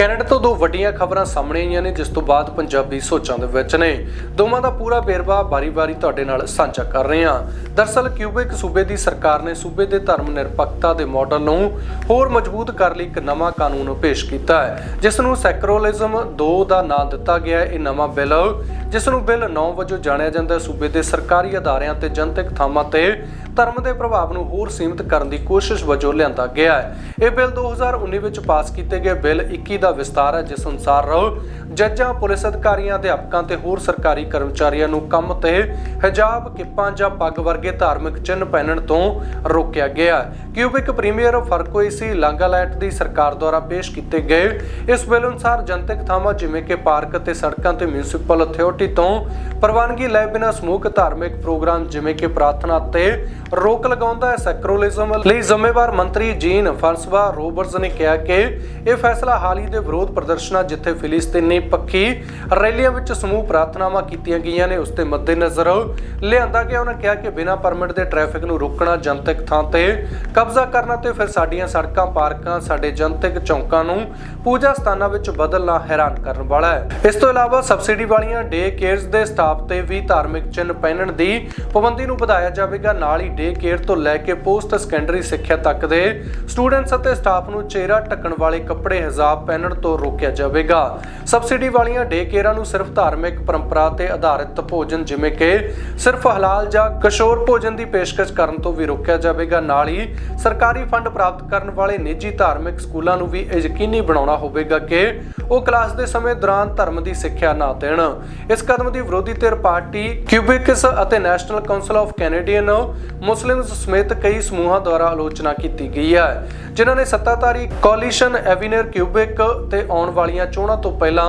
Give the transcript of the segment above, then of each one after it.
Canada ਤੋਂ ਦੋ ਵੱਡੀਆਂ ਖਬਰਾਂ ਸਾਹਮਣੇ ਆਈਆਂ ਨੇ, ਜਿਸ ਤੋਂ ਬਾਅਦ ਪੰਜਾਬੀ ਸੋਚਾਂ ਦੇ ਵਿੱਚ ਨੇ। ਦੋਵਾਂ ਦਾ ਪੂਰਾ ਵੇਰਵਾ ਬਾਰੀ-ਬਾਰੀ ਤੁਹਾਡੇ ਨਾਲ ਸਾਂਝਾ ਕਰ ਰਹੇ ਹਾਂ। ਦਰਸਲ, ਕਿਊਬਿਕ ਸੂਬੇ ਦੀ ਸਰਕਾਰ ਨੇ ਸੂਬੇ ਦੇ ਧਰਮ ਨਿਰਪੱਖਤਾ ਦੇ ਮਾਡਲ ਨੂੰ ਹੋਰ ਮਜ਼ਬੂਤ ਕਰਨ ਲਈ ਇੱਕ ਨਵਾਂ ਕਾਨੂੰਨ ਪੇਸ਼ ਕੀਤਾ ਹੈ, ਜਿਸ ਨੂੰ ਸੈਕੂਲਰਿਜ਼ਮ 2 ਦਾ ਨਾਂ ਦਿੱਤਾ ਗਿਆ ਹੈ, ਇਹ ਨਵਾਂ ਬਿੱਲ, ਜਿਸ ਨੂੰ ਬਿੱਲ 9 ਵਜੋਂ ਜਾਣਿਆ ਜਾਂਦਾ ਹੈ। ਸੂਬੇ ਦੇ ਸਰਕਾਰੀ ਅਦਾਰਿਆਂ ਤੇ ਜਨਤਕ ਥਾਵਾਂ ਤੇ ਧਰਮ ਦੇ ਪ੍ਰਭਾਵ ਨੂੰ ਹੋਰ ਸੀਮਿਤ ਕਰਨ ਦੀ ਕੋਸ਼ਿਸ਼ ਵਜੋਂ ਲਿਆਂਦਾ ਗਿਆ ਹੈ। ਇਹ ਬਿੱਲ 2019 ਵਿੱਚ ਪਾਸ ਕੀਤੇ ਗਏ ਬਿੱਲ 21 ਦਾ ਵਿਸਤਾਰ ਹੈ, ਜਿਸ ਅਨੁਸਾਰ ਜੱਜਾਂ, ਪੁਲਿਸ ਅਧਿਕਾਰੀਆਂ ਅਧਿਆਪਕਾਂ ਤੇ ਹੋਰ ਸਰਕਾਰੀ ਕਰਮਚਾਰੀਆਂ ਨੂੰ ਕੰਮ ਤੇ ਹਿਜਾਬ ਕਿੱਪਾਂ ਜਾਂ ਪੱਗ ਵਰਗੇ ਧਾਰਮਿਕ ਚਿੰਨ੍ਹ ਪਹਿਨਣ ਤੋਂ ਰੋਕਿਆ ਗਿਆ। ਕਿਊਬਿਕ ਪ੍ਰੀਮੀਅਰ ਫਰਕੋਇਸੀ ਲਾਂਗਾਲੈਟ ਦੀ ਸਰਕਾਰ ਦੁਆਰਾ ਪੇਸ਼ ਕੀਤੇ ਗਏ ਇਸ ਬਿੱਲ ਅਨੁਸਾਰ ਜਨਤਕ ਥਾਵਾਂ ਜਿਵੇਂ ਕਿ ਪਾਰਕ ਤੇ ਸੜਕਾਂ ਤੇ ਮਿਊਨਿਸਪਲ ਅਥਾਰਟੀ ਤੋਂ ਪ੍ਰਵਾਨਗੀ ਲੈ ਬਿਨਾਂ ਸਮੂਹਕ ਧਾਰਮਿਕ ਪ੍ਰੋਗਰਾਮ ਜਿਵੇਂ ਕਿ ਪ੍ਰਾਰਥਨਾ ਤੇ ਰੋਕ ਲਗਾਉਂਦਾ ਹੈ ਸੈਕੂਲਰਿਜ਼ਮ ਲਈ ਜ਼ਿੰਮੇਵਾਰ ਮੰਤਰੀ ਜੀਨ ਫਰਸਵਾ ਰੋਬਰਟਸ ਨੇ ਕਿਹਾ ਕਿ ਇਹ ਫੈਸਲਾ ਹਾਲ ਹੀ ਦੇ ਵਿਰੋਧ ਪ੍ਰਦਰਸ਼ਨਾਂ ਜਿੱਥੇ ਫਿਲਿਸਤੀਨੀ ਪੱਖੀ ਰੈਲੀਆਂ ਵਿੱਚ ਸਮੂਹ ਪ੍ਰਾਰਥਨਾਵਾਂ ਕੀਤੀਆਂ ਗਈਆਂ ਨੇ, ਉਸ ਤੇ ਮੱਦੇਨਜ਼ਰ ਲਿਆਂਦਾ ਗਿਆ। ਉਹਨਾਂ ਕਿਹਾ ਕਿ ਬਿਨਾਂ ਪਰਮਿਟ ਦੇ ਟ੍ਰੈਫਿਕ ਨੂੰ ਰੋਕਣਾ ਜਨਤਕ ਥਾਂ ਤੇ ਕਬਜ਼ਾ ਕਰਨਾ ਤੇ ਫਿਰ ਸਾਡੀਆਂ ਸੜਕਾਂ, ਪਾਰਕਾਂ, ਸਾਡੇ ਜਨਤਕ ਚੌਂਕਾਂ ਨੂੰ ਪੂਜਾ ਸਥਾਨਾਂ ਵਿੱਚ ਬਦਲਣਾ ਹੈਰਾਨ ਕਰਨ ਵਾਲਾ ਹੈ। ਇਸ ਤੋਂ ਇਲਾਵਾ ਸਬਸਿਡੀ ਵਾਲੀਆਂ ਡੇ ਕੇਅਰਸ ਦੇ ਸਟਾਫ ਤੇ ਵੀ ਧਾਰਮਿਕ ਚਿੰਨ੍ਹ ਪਹਿਨਣ ਦੀ ਪਾਬੰਦੀ ਨੂੰ ਵਧਾਇਆ ਜਾਵੇਗਾ। ਨਾਲ ਹੀ ਡੇ ਕੇਅਰ ਤੋਂ ਲੈ ਕੇ ਪੋਸਟ ਸੈਕੰਡਰੀ ਸਿੱਖਿਆ ਤੱਕ ਦੇ ਸਟੂਡੈਂਟਸ ਅਤੇ ਸਟਾਫ ਨੂੰ ਚਿਹਰਾ ਢੱਕਣ ਵਾਲੇ ਕੱਪੜੇ, ਹਿਜਾਬ ਪਹਿਨਣ ਤੋਂ ਰੋਕਿਆ ਜਾਵੇਗਾ। ਸਬਸਿਡੀ ਵਾਲੀਆਂ ਡੇ ਕੇਅਰਾਂ ਨੂੰ ਸਿਰਫ ਧਾਰਮਿਕ ਪਰੰਪਰਾ ਤੇ ਆਧਾਰਿਤ ਭੋਜਨ ਜਿਵੇਂ ਕਿ ਸਿਰਫ ਹਲਾਲ ਜਾਂ ਕਸ਼ੋਰ ਭੋਜਨ ਦੀ ਪੇਸ਼ਕਸ਼ ਕਰਨ ਤੋਂ ਵੀ ਰੋਕਿਆ ਜਾਵੇਗਾ। ਨਾਲ ਹੀ ਸਰਕਾਰੀ ਫੰਡ ਪ੍ਰਾਪਤ ਕਰਨ ਵਾਲੇ ਨਿੱਜੀ ਧਾਰਮਿਕ ਸਕੂਲਾਂ ਨੂੰ ਵੀ ਇਹ ਯਕੀਨੀ ਬਣਾਉਣਾ ਹੋਵੇਗਾ ਕਿ ਉਹ ਕਲਾਸ ਦੇ ਸਮੇਂ ਦੌਰਾਨ ਧਰਮ ਦੀ ਸਿੱਖਿਆ ਨਾ ਦੇਣ। ਇਸ ਕਦਮ ਦੀ ਵਿਰੋਧੀ ਧਿਰ ਪਾਰਟੀ ਕਿਊਬਿਕਸ ਅਤੇ National Council of Canadian Muslims ਸਮੇਤ ਕਈ ਸਮੂਹਾਂ ਦੁਆਰਾ ਆਲੋਚਨਾ ਕੀਤੀ ਗਈ ਹੈ, ਜਿਨ੍ਹਾਂ ਨੇ ਸੱਤਾਧਾਰੀ ਕੋਲੀਸ਼ਨ ਐਵੀਨਰ ਕਿਊਬਿਕ ਤੇ ਆਉਣ ਵਾਲੀਆਂ ਚੋਣਾਂ ਤੋਂ ਪਹਿਲਾਂ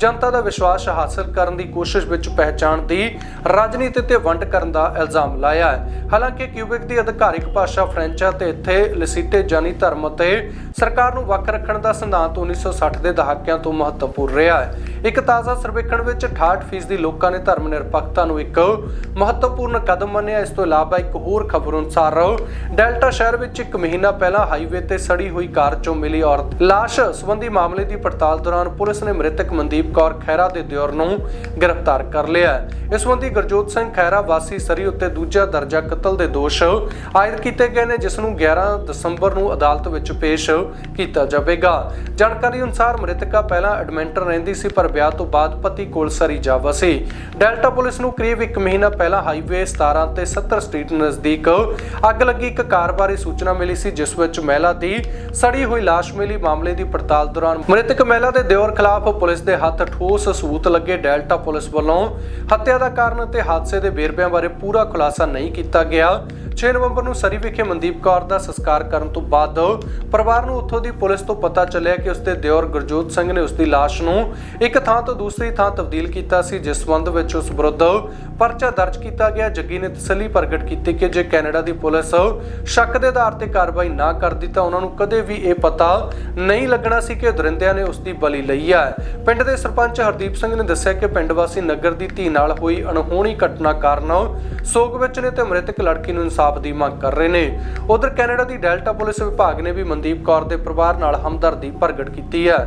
ਜਨਤਾ ਦਾ ਵਿਸ਼ਵਾਸ ਹਾਸਲ ਕਰਨ ਦੀ ਕੋਸ਼ਿਸ਼ ਵਿੱਚ ਪਹਿਚਾਣ ਦੀ ਰਾਜਨੀਤੀ ਤੇ ਵੰਡ ਕਰਨ ਦਾ ਇਲਜ਼ਾਮ ਲਾਇਆ ਹੈ। ਹਾਲਾਂਕਿ ਕਿਊਬਿਕ ਦੀ ਅਧਿਕਾਰਿਕ ਭਾਸ਼ਾ ਫ੍ਰੈਂਚ ਹੈ ਤੇ ਇੱਥੇ ਲਸੀਟੇ ਜਾਨੀ ਧਰਮ ਅਤੇ ਸਰਕਾਰ ਨੂੰ ਵੱਖ ਰੱਖਣ ਦਾ ਸਿਧਾਂਤ 1960 ਦੇ ਦਹਾਕਿਆਂ ਤੋਂ ਮਹੱਤਵਪੂਰਨ ਰਿਹਾ ਹੈ। ਇੱਕ ਤਾਜ਼ਾ ਸਰਵੇਖਣ ਵਿੱਚ 68% ਦੀ ਲੋਕਾਂ ਨੇ ਧਰਮ ਨਿਰਪੱਖਤਾ ਨੂੰ ਇੱਕ ਮਹੱਤਵਪੂਰਨ ਕਦਮ ਮੰਨਿਆ। ਇਸ ਤੋਂ ਇਲਾਵਾ ਇੱਕ ਹੋਰ ਖਬਰ ਅਨੁਸਾਰ ਡੈਲਟਾ ਸ਼ਹਿਰ ਵਿੱਚ ਇੱਕ ਮਹੀਨਾ ਪਹਿਲਾਂ ਹਾਈਵੇ ਤੇ ਸੜੀ ਹੋਈ ਕਾਰ ਚੋਂ ਮਿਲੀ ਔਰਤ। ਲਾਸ਼ ਸੰਬੰਧੀ ਮਾਮਲੇ ਦੀ ਪੜਤਾਲ ਦੌਰਾਨ ਪੁਲਿਸ ਨੇ ਮ੍ਰਿਤਕ ਮਨਦੀਪ ਕੌਰ ਖਹਿਰਾ ਦੇ ਦਿਓਰ ਨੂੰ ਗ੍ਰਿਫਤਾਰ ਕਰ ਲਿਆ ਇਸ ਸੰਬੰਧੀ ਗੁਰਜੋਤ ਸਿੰਘ ਖਹਿਰਾ ਵਾਸੀ ਸਰੀ ਉੱਤੇ ਦੂਜਾ ਦਰਜਾ ਕਤਲ ਦੇ ਦੋਸ਼ ਆਇਦ ਕੀਤੇ ਗਏ ਨੇ, ਜਿਸ ਨੂੰ 11 ਦਸੰਬਰ ਨੂੰ ਅਦਾਲਤ ਵਿੱਚ ਪੇਸ਼ ਕੀਤਾ ਜਾਵੇਗਾ। ਜਾਣਕਾਰੀ ਅਨੁਸਾਰ ਮ੍ਰਿਤਕਾ ਪਹਿਲਾਂ ਐਡਮਿੰਟਨ ਰਹਿੰਦੀ ਸੀ, ਪਰ ਵਿਆਹ ਤੋਂ ਬਾਅਦ ਪਤੀ ਕੋਲ ਸਰੀ ਜਾ ਵਸੀ ਡੈਲਟਾ ਪੁਲਿਸ ਨੂੰ ਕਰੀਬ 1 ਮਹੀਨਾ ਪਹਿਲਾਂ ਹਾਈਵੇ 17 ਤੇ 70 ਸਟਰੀਟ ਨਜ਼ਦੀਕ ਅੱਗ ਲੱਗੀ। ਇੱਕ ਕਾਰ ਬਾਰੇ ਸੂਚਨਾ ਮਿਲੀ ਸੀ, ਜਿਸ ਵਿੱਚ ਮਹਿਲਾ ਦੀ ਸੜੀ ਹੋਈ ਲਾਸ਼ ਮਿਲੀ। ਮਾਮਲੇ ਦੀ ਪੜਤਾਲ ਦੌਰਾਨ ਮ੍ਰਿਤਕ ਮਹਿਲਾ ਦੇ ਦਿਓਰ ਖਿਲਾਫ ਪੁਲਿਸ ਦੇ ਹੱਥ ਠੋਸ ਸਬੂਤ ਲੱਗੇ ਡੈਲਟਾ ਪੁਲਿਸ ਵੱਲੋਂ। ਹੱਤਿਆ ਦਾ ਕਾਰਨ ਅਤੇ ਹਾਦਸੇ ਦੇ ਵੇਰਵਿਆਂ ਬਾਰੇ ਪੂਰਾ ਖੁਲਾਸਾ ਨਹੀਂ ਕੀਤਾ ਗਿਆ। 6 ਨਵੰਬਰ ਨੂੰ ਸਰੀ ਵਿਖੇ ਮਨਦੀਪ ਕੌਰ ਦਾ ਸੰਸਕਾਰ ਕਰਨ ਤੋਂ ਬਾਅਦ ਪਰਿਵਾਰ ਨੂੰ ਉੱਥੋਂ ਦੀ ਪੁਲਿਸ ਤੋਂ ਪਤਾ ਚੱਲਿਆ ਕਿ ਉਸਦੇ ਦਿਓਰ ਗੁਰਜੋਤ ਸਿੰਘ ਨੇ ਉਸਦੀ ਲਾਸ਼ ਨੂੰ ਇੱਕ ਥਾਂ ਤੋਂ ਦੂਸਰੀ ਥਾਂ ਤਬਦੀਲ ਕੀਤਾ ਸੀ, ਜਿਸ ਸੰਬੰਧ ਵਿੱਚ ਉਸ ਵਿਰੁੱਧ ਪਰਚਾ ਦਰਜ ਕੀਤਾ ਗਿਆ। ਜੱਗੀ ਨੇ ਤਸੱਲੀ ਪ੍ਰਗਟ ਕੀਤੀ ਕਿ ਜੇ ਕੈਨੇਡਾ ਦੀ ਪੁਲਿਸ ਸ਼ੱਕ ਦੇ ਆਧਾਰ ਤੇ ਕਾਰਵਾਈ ਨਾ ਕਰਦੀ ਤਾਂ ਉਹਨਾਂ ਨੂੰ ਕਦੇ ਵੀ ਇਹ ਪਤਾ ਨਹੀਂ ਲੱਗਣਾ ਸੀ ਕਿ ਦਰਿੰਦਿਆਂ ਨੇ ਉਸ ਦੀ ਬਲੀ ਲਈ ਹੈ ਪਿੰਡ ਦੇ ਸਰਪੰਚ ਹਰਦੀਪ ਸਿੰਘ ਨੇ ਦੱਸਿਆ ਕਿ ਪਿੰਡ ਵਾਸੀ ਨਗਰ ਦੀ ਧੀ ਨਾਲ ਹੋਈ ਅਣਹੋਣੀ ਘਟਨਾ ਕਾਰਨ ਸੋਗ ਵਿੱਚ ਨੇ ਤੇ ਮ੍ਰਿਤਕ ਲੜਕੀ ਨੂੰ ਇਨਸਾਫ ਦੀ ਮੰਗ ਕਰ ਰਹੇ ਨੇ। ਉਧਰ ਕੈਨੇਡਾ ਦੀ ਡੈਲਟਾ ਪੁਲਿਸ ਵਿਭਾਗ ਨੇ ਵੀ ਮਨਦੀਪ ਕੌਰ ਦੇ ਪਰਿਵਾਰ ਨਾਲ ਹਮਦਰਦੀ ਪ੍ਰਗਟ ਕੀਤੀ ਹੈ।